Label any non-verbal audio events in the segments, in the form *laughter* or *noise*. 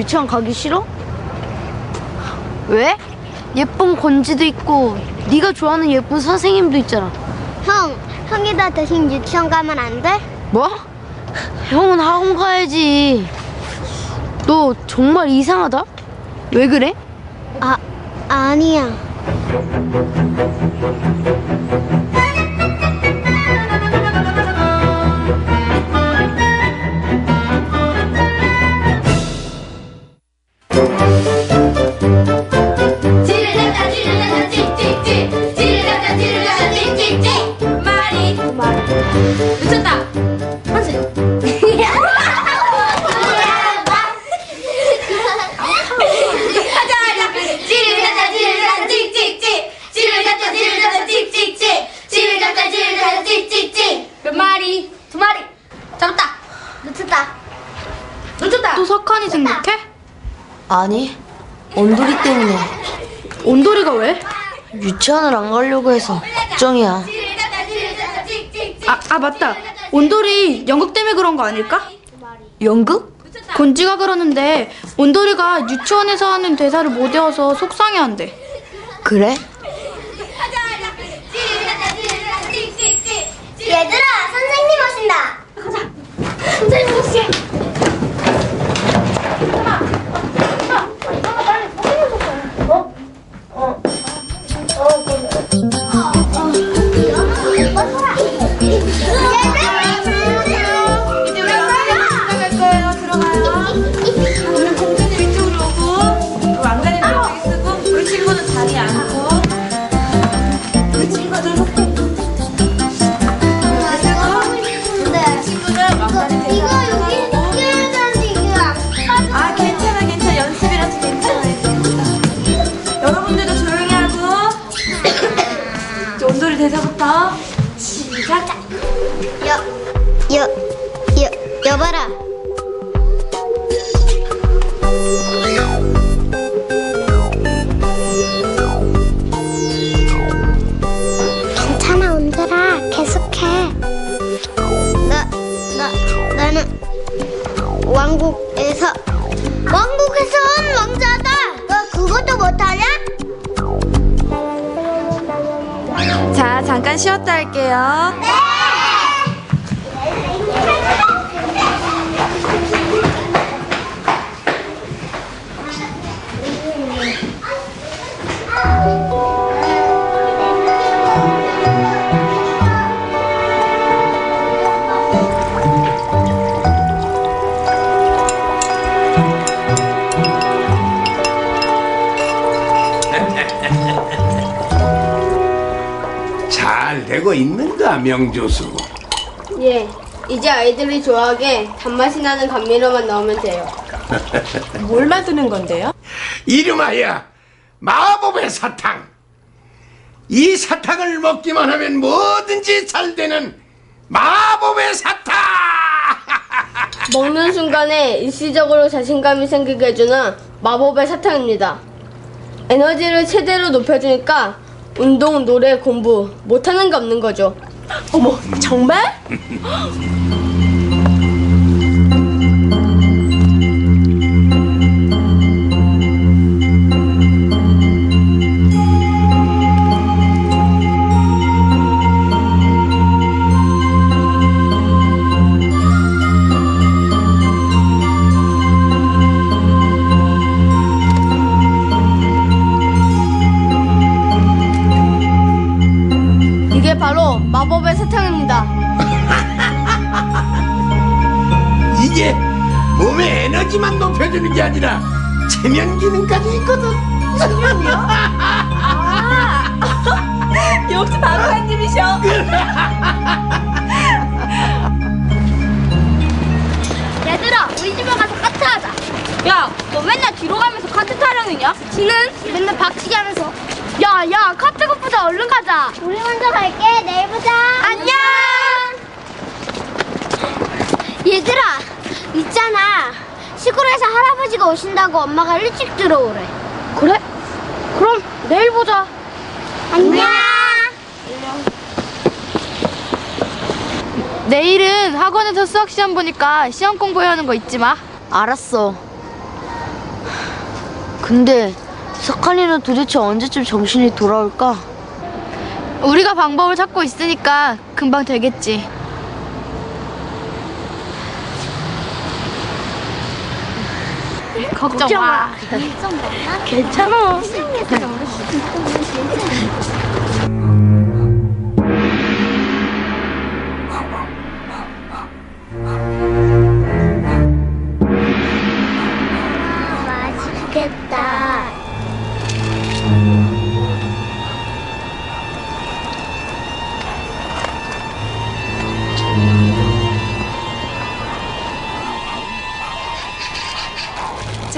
유치원 가기 싫어? 왜? 예쁜 건지도 있고 네가 좋아하는 예쁜 선생님도 있잖아. 형, 형이 다 대신 유치원 가면 안 돼? 뭐? 형은 학원 가야지. 너 정말 이상하다? 왜 그래? 아, 아니야. 잡자 찍찍찍. 몇 마리? 두 마리. 잡았다. 놓쳤다. 놓쳤다. 또 석한이 생각해? 아니, 온돌이 때문에. 온돌이가 왜? 유치원을 안 가려고 해서 걱정이야. 찌를 잡자 찌를 잡자 찍찍찍 아, 아 맞다. 온돌이 연극 때문에 그런 거 아닐까? 연극? 건지가 그러는데 온돌이가 유치원에서 하는 대사를 못 외워서 속상해한대. 그래? 얘들아, 선생님 오신다. 선생님 오시게 이제 있는가 명조수 예, 이제 아이들이 좋아하게 단맛이 나는 감미료만 넣으면 돼요. *laughs* 뭘 만드는 건데요? 이름하여 마법의 사탕 이 사탕을 먹기만 하면 뭐든지 잘 되는 마법의 사탕 *laughs* 먹는 순간에 일시적으로 자신감이 생기게 해주는 마법의 사탕입니다. 에너지를 최대로 높여주니까 운동, 노래, 공부 못하는 게 없는 거죠. 어머 정말? 게 아니라 체면 기능까지 있거든 *laughs* 역시 바로사님이셔. *laughs* 얘들아, 우리 집에 가서 카트 하자. 야, 너 맨날 뒤로 가면서 카트 타령이냐? 지는 맨날 박치기 하면서. 야, 야, 카트급보다 얼른 가자. 우리 먼저 갈게. 내일 보자. 안녕. 얘들아, 있잖아. 시골에서 할아버지가 오신다고 엄마가 일찍 들어오래. 그래? 그럼 내일 보자. 안녕. 내일은 학원에서 수학 시험 보니까 시험 공부해야 하는 거 잊지 마. 알았어. 근데 석한이는 도대체 언제쯤 정신이 돌아올까? 우리가 방법을 찾고 있으니까 금방 되겠지. 걱정 마. 괜찮아.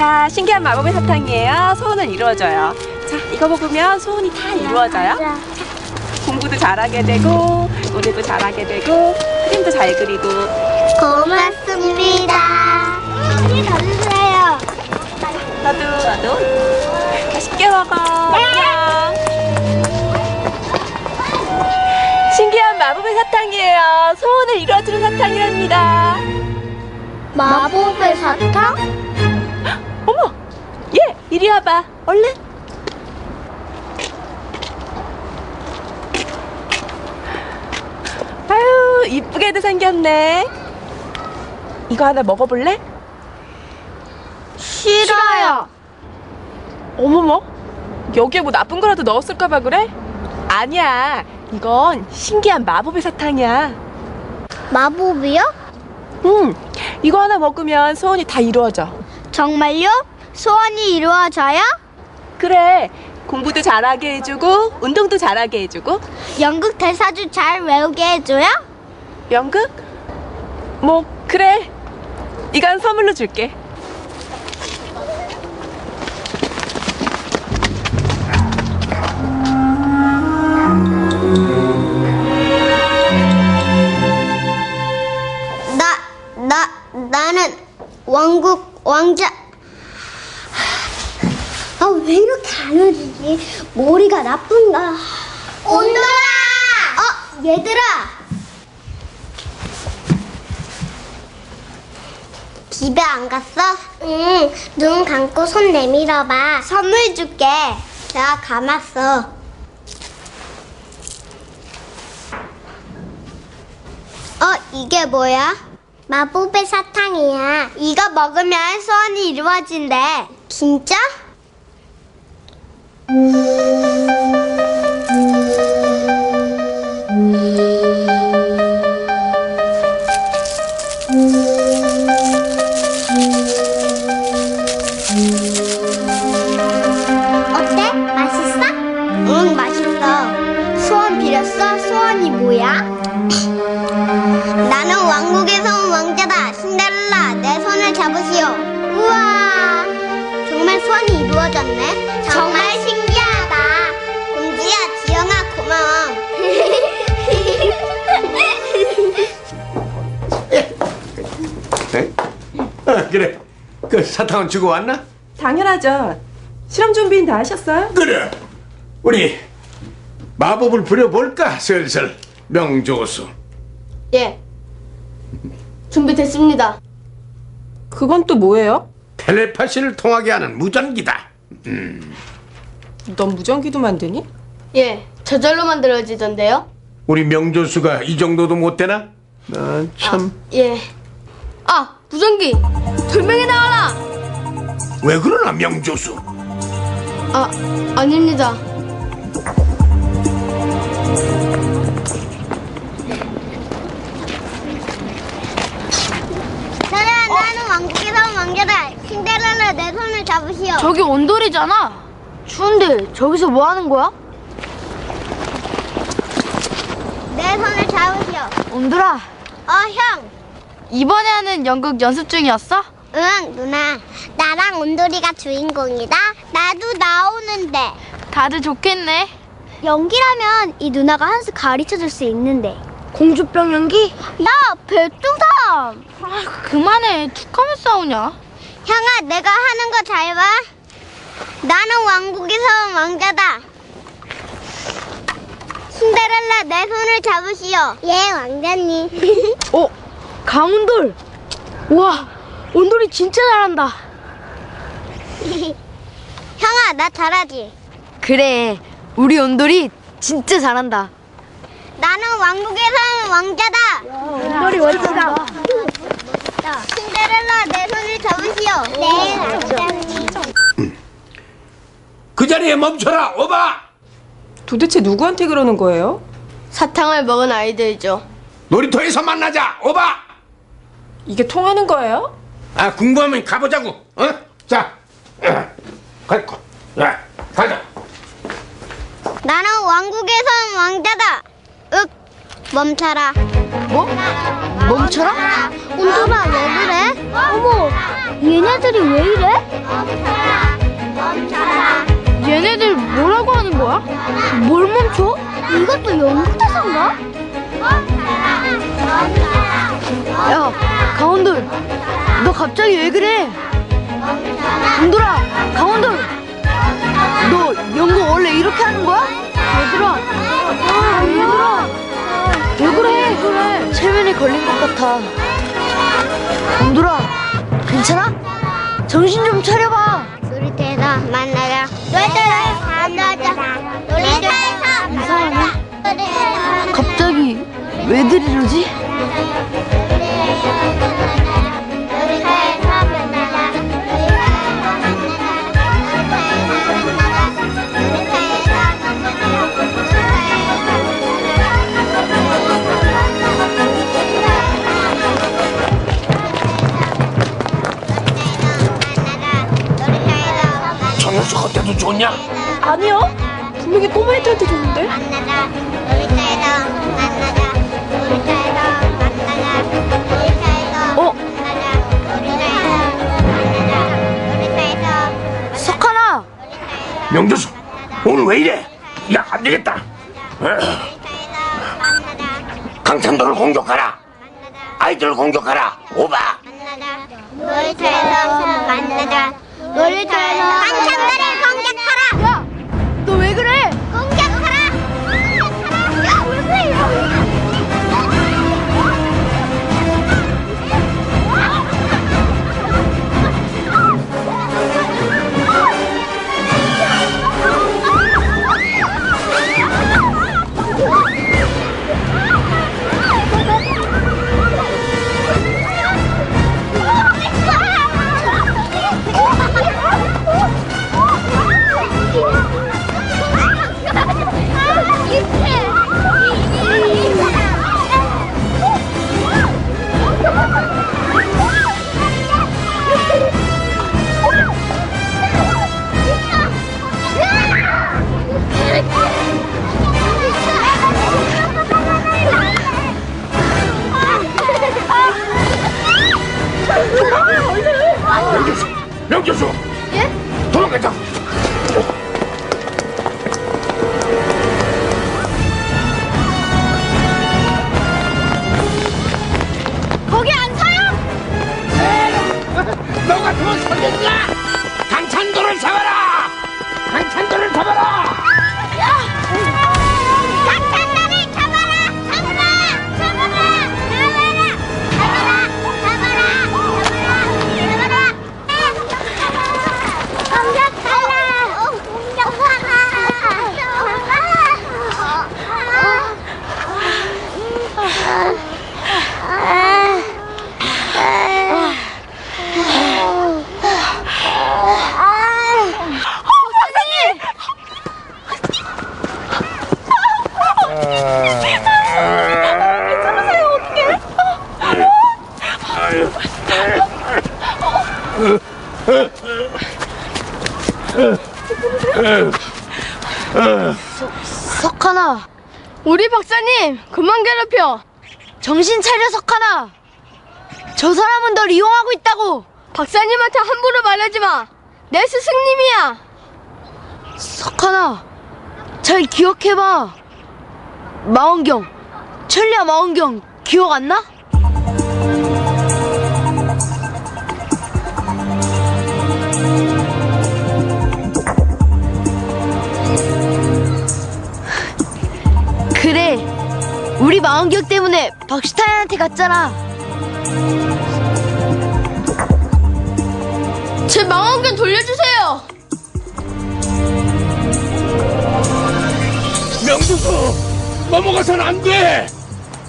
자, 신기한 마법의 사탕이에요. 소원을 이루어줘요. 자, 이거 먹으면 소원이 다 이루어져요. 자, 공부도 잘하게 되고, 노래도 잘하게 되고, 그림도 잘 그리고. 고맙습니다. 언니 더 주세요. 나도, 나도. 맛있게 먹어. 안녕. 신기한 마법의 사탕이에요. 소원을 이루어주는 사탕이랍니다. 마법의 사탕? 얘! 이리 와봐. 얼른. 아유, 이쁘게도 생겼네. 이거 하나 먹어볼래? 싫어요. 어머머. 여기에 뭐 나쁜 거라도 넣었을까봐 그래? 아니야. 이건 신기한 마법의 사탕이야. 마법이요? 응. 이거 하나 먹으면 소원이 다 이루어져. 정말요? 소원이 이루어져요? 그래. 공부도 잘하게 해주고, 운동도 잘하게 해주고, 연극 대사주 잘 외우게 해줘요? 연극? 뭐 그래 이건 선물로 줄게 나, 나, 나는 왕국 왕자. 아, 왜 이렇게 안 오지지? 머리가 나쁜가? 온도라! 어, 얘들아! 집에 안 갔어? 응, 눈 감고 손 내밀어봐. 선물 줄게. 자, 감았어. 어, 이게 뭐야? 마법의 사탕이야. 이거 먹으면 소원이 이루어진대. 진짜? 어 그 사탕은 주고 왔나? 당연하죠 실험 준비는 다 하셨어요? 그래. 우리 마법을 부려볼까 슬슬 명조수. 예. 준비됐습니다. 그건 또 뭐예요? 텔레파시를 통하게 하는 무전기다. 넌 무전기도 만드니? 예, 저절로 만들어지던데요? 우리 명조수가 이 정도도 못 되나? 아, 참. 예. 아, 무전기! 돌멩이 나와라! 왜 그러나 명조수? 아, 아닙니다. 나는, 나는 왕국에서 온 왕자다. 신데렐라, 내 손을 잡으시오. 저기 온돌이잖아. 추운데 저기서 뭐 하는 거야? 내 손을 잡으시오. 온돌아, 어, 형. 이번에 하는 연극 연습 중이었어? 응, 누나. 나랑 온돌이가 주인공이다. 나도 나오는데. 다들 좋겠네. 연기라면 이 누나가 한 수 가르쳐 줄 수 있는데. 공주병 연기? 나 배뚜삼. 아, 그만해. 툭하면 싸우냐? 형아, 내가 하는 거 잘 봐. 나는 왕국에서 온 왕자다. 신데렐라, 내 손을 잡으시오. 예, 왕자님. *laughs* 어, 강운돌. 우와, 온돌이 진짜 잘한다. *laughs* 형아, 나 잘하지? 그래, 우리 온돌이 진짜 잘한다. 나는 왕국에 사는 왕자다. 온돌이 멋지다. 신데렐라, 내 손을 잡으시오. 네, 왕자님. 그 자리에 멈춰라 오바 도대체 누구한테 그러는 거예요? 사탕을 먹은 아이들이죠. 놀이터에서 만나자 오바 이게 통하는 거예요? 아 궁금하면 가보자고 어? 자 갈거 야 가자 나는 왕국에 사는 왕자다. 윽, 멈춰라. 뭐? 멈춰라? 온돌아, 왜 그래? 어머, 얘네들이 왜 이래? 멈춰라. 멈춰라. 얘네들 뭐라고 하는 거야? 뭘 멈춰? 이것도 영국 대사인가? 야, 강원돌, 너 갑자기 왜 그래? 온돌아, 강원돌, 너 영국 원래 이렇게 하는 거야? 얘들아, 아, 얘들아, 왜 그래? 그래? 체면에 걸린 것 같아. 온돌아, 괜찮아? 정신 좀 차려봐. 놀이터에서 만나자. 만나 왜들 이러지? 놀이터에서 만나자. 저 녀석한테도 좋냐? 아니요. 분명히 꼬마애들한테 줬는데. 명조수 오늘 왜 이래? 야 안 되겠다 강탄도를 공격하라 아이들을 공격하라 오바 놀이터에서 만나자. 놀이터에서 강창들을 공격하라. 야, 너 왜 그래? 사람은 널 이용하고 있다고. 박사님한테 함부로 말하지 마. 내 스승님이야. 석하나, 잘 기억해봐. 마원경, 천리야 마원경 기억 안 나? 그래, 우리 마원경 때문에 박슈타인한테 갔잖아. 제 망원경 돌려주세요. 명조수 넘어가선 안 돼.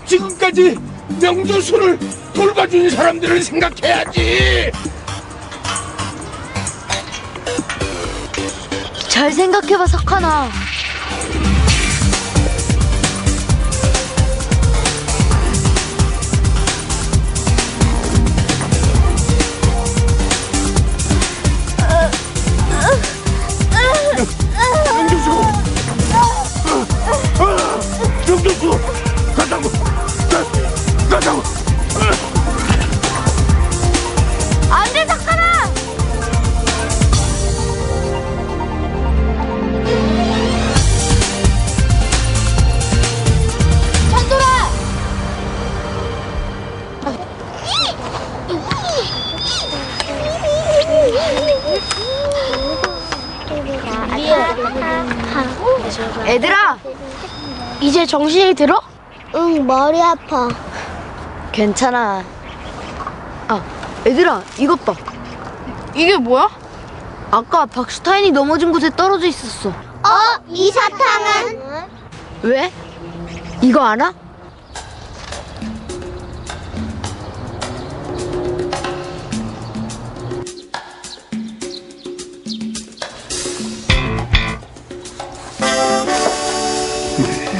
지금까지 명조수를 돌봐준 사람들을 생각해야지. 잘 생각해봐 석하나 정신이 들어? 응, 머리 아파. 괜찮아 아 얘들아 이것 봐 이게 뭐야? 아까 박슈타인이 넘어진 곳에 떨어져 있었어 어? 이 사탕은? 왜? 이거 알아?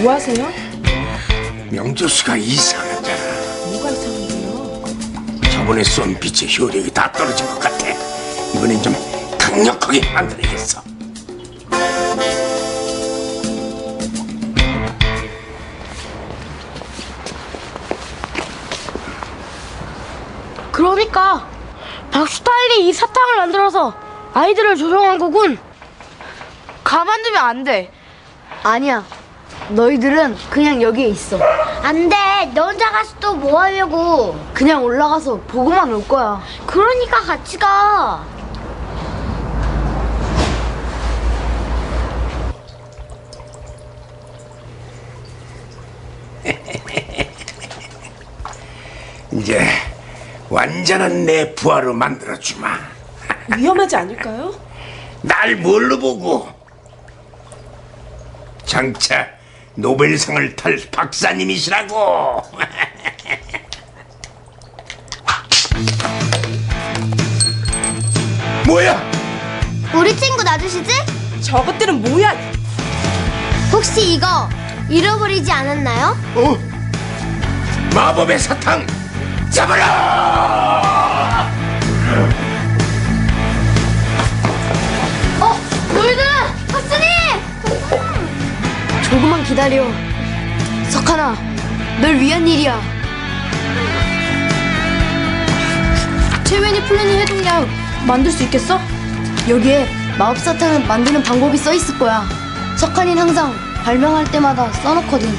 뭐 하세요? 명조수가 이상하잖아. 뭐가 이상한데요? 저번에 쏜 빛의 효력이 다 떨어진 것 같아. 이번엔 좀 강력하게 만들어야겠어. 그러니까 박슈타인이 이 사탕을 만들어서 아이들을 조종한 거군 가만두면 안 돼. 아니야 너희들은 그냥 여기에 있어 안 돼. 너 혼자 가서 또 뭐 하려고. 그냥 올라가서 보고만 올 거야 그러니까 같이 가. *laughs* 이제 완전한 내 부하로 만들어주마. 위험하지 않을까요? *laughs* 날 뭘로 보고? 장차 노벨상을 탈 박사님이시라고. *laughs* 뭐야? 우리 친구 놔주시지? 저것들은 뭐야? 혹시 이거 잃어버리지 않았나요? 어? 마법의 사탕 잡아라! 조금만 기다려. 석하나 널 위한 일이야. 최면이 풀리는 해독약 만들 수 있겠어? 여기에 마법사탕을 만드는 방법이 써 있을 거야. 석한이는 항상 발명할 때마다 써놓거든.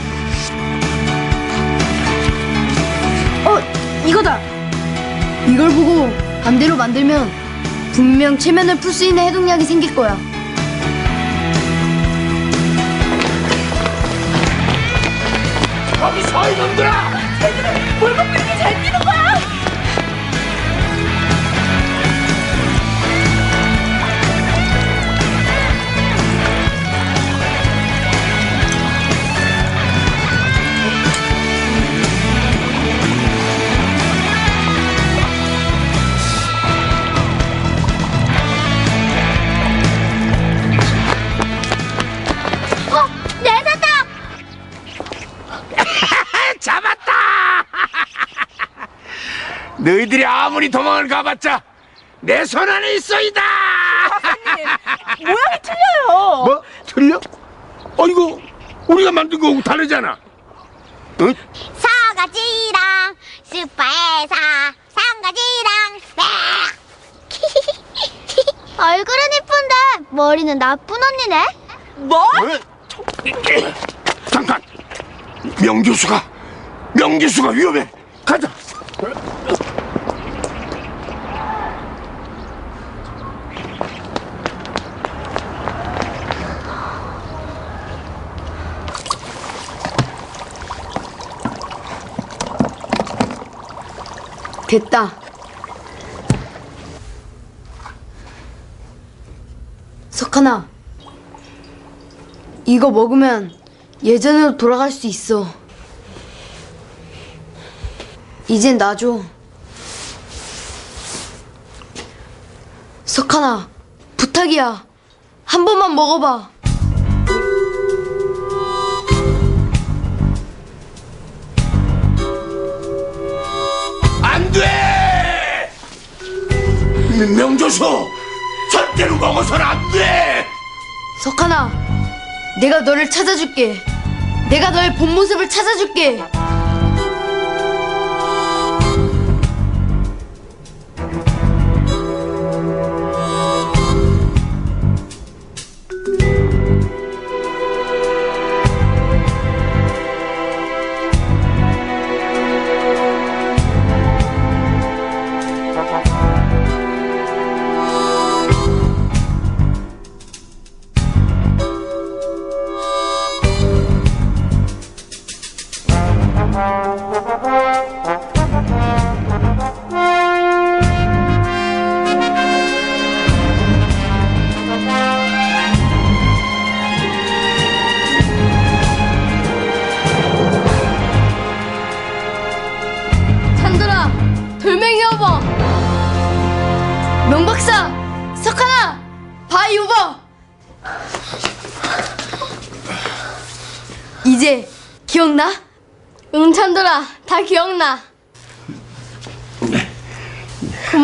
어 이거다! 이걸 보고 반대로 만들면 분명 체면을 풀 수 있는 해독약이 생길 거야 거기 서 이놈들아! 너희들이 아무리 도망을 가봤자 내 손 안에 있어이다! 모양이 틀려요. 뭐? 틀려? 어 이거 우리가 만든 거하고 다르잖아. 응? 사가지랑 슈퍼에서 상가지랑 *laughs* 얼굴은 이쁜데 머리는 나쁜 언니네 뭐? 어? 잠깐! 명 교수가 명 교수가 위험해. 가자. 됐다 석하나, 이거 먹으면 예전으로 돌아갈 수 있어. 이젠 놔줘. 석하나, 부탁이야. 한 번만 먹어봐. 명조수! 절대로 먹어서는 안 돼! 석하나, 내가 너를 찾아줄게. 내가 너의 본 모습을 찾아줄게.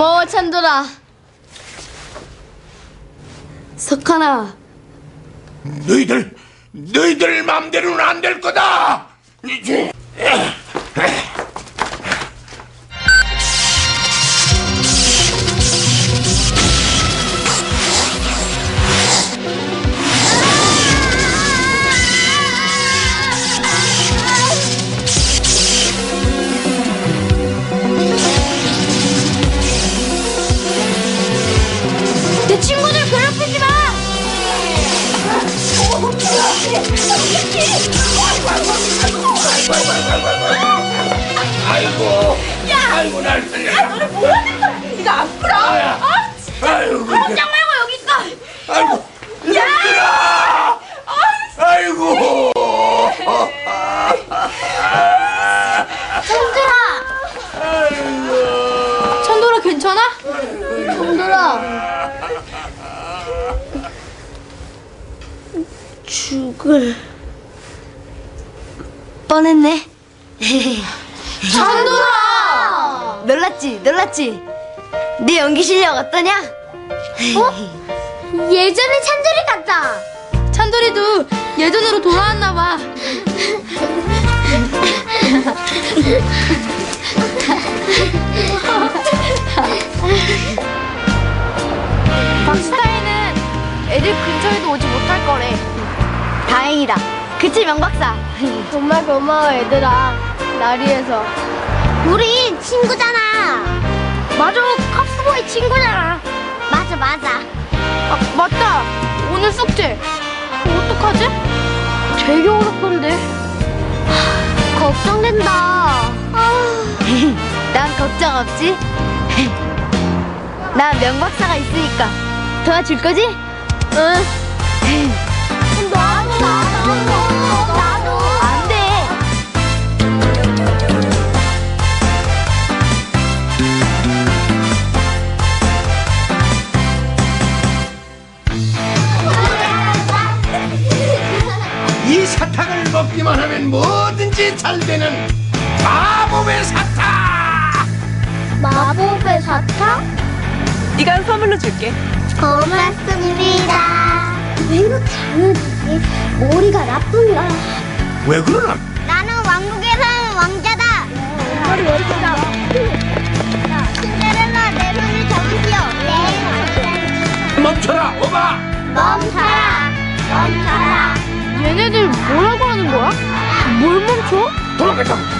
고마워, 찬들아. 석하나, 너희들, 너희들 맘대로는 안 될 거다! 이제. 죽을 뻔했네. *laughs* 찬돌아! 놀랐지, 놀랐지. 내 연기 실력 어떠냐? 예전에 찬들이 같다. 찬돌이도 예전으로 돌아왔나 봐. 박스타에는 애들 근처에도 오지 못할 거래. 다행이다. 그치, 명박사? 정말 고마워, 얘들아. 나리에서. 우린 친구잖아. 맞아, 컵스보이 친구잖아. 맞아, 맞아. 아, 맞다. 오늘 숙제. 어떡하지? 되게 어렵던데. 걱정된다. 아, *laughs* 난 걱정 없지? *laughs* 난 명박사가 있으니까 도와줄 거지? 나도, 나도. 안 돼. 이 사탕을 먹기만 하면 뭐든지 잘 되는 마법의 사탕! 마법의 사탕? 네가 선물로 줄게. 고맙습니다. 왜 이렇게 장난치지? 머리가 나쁜 거야. 왜 그러나? 나는 왕국에 사는 왕자다. 머리 왜 이렇게 나? 신데렐라 내 손을 잡으시오. 네. 멈춰라, 오바! 멈춰라. 멈춰라. 얘네들 뭐라고 하는 거야? 뭘 멈춰? 도망가자!